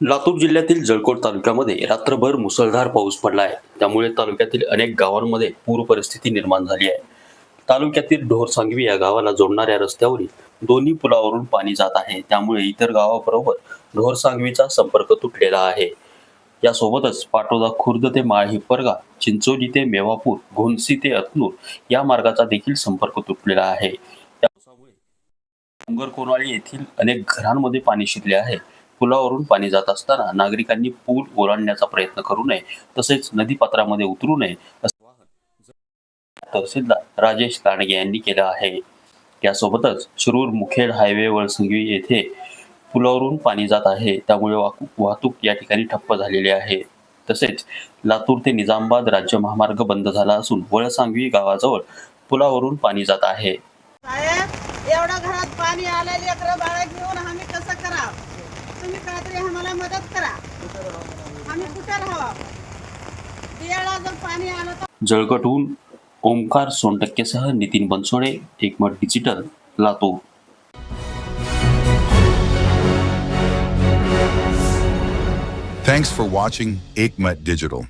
लातूर जिल्ह्यातील जळकोट तालुक्यामध्ये रात्रभर मुसळधार पाऊस पडला आहे. त्यामुळे तालुक्यातील अनेक गावांमध्ये पूर परिस्थिती निर्माण झाली आहे. तालुक्यातील ढोरसांगवी या गावाला जोडणाऱ्या रस्त्यावरील दोन्ही पुलावरून पाणी जात आहे. त्यामुळे इतर गावाबरोबर ढोरसांगवीचा संपर्क तुटलेला आहे. यासोबतच पाटोदा खुर्द ते माळी परगा चिंचोली ते मेवापूर घोणसी ते अतनूर या मार्गाचा देखील संपर्क तुटलेला आहे. त्या पावसामुळे डोंगर कोराळी येथील अनेक घरांमध्ये पाणी शिरले आहे. पुलावरून पाणी जात असताना नागरिकांनी पूल ओलांडण्याचा प्रयत्न करू नये तसेच नदीपात्रामध्ये उतरू नये तहसीलदार राजेश लांडगे यांनी केलं आहे. यासोबतच शिरूर मुखेड हायवे वळसंगी येथे पुलावरून पाणी जात आहे. त्यामुळे वाहतूक वाहतूक या ठिकाणी ठप्प झालेली आहे. तसेच लातूर ते निजामाबाद राज्य महामार्ग बंद झाला असून वळसांगवी गावाजवळ पुलावरून पाणी जात आहे. एवढ्या घरात पाणी आलं लेकरं बाळा घेऊन आम्ही कसं करा मदत करा. आम्ही कुठे राहावं? जर पाणी आलं तर जळगटहून ओमकार सोनटक्केसह नितीन बनसोडे एकमत digital Latur. Thanks for watching Aikmat Digital.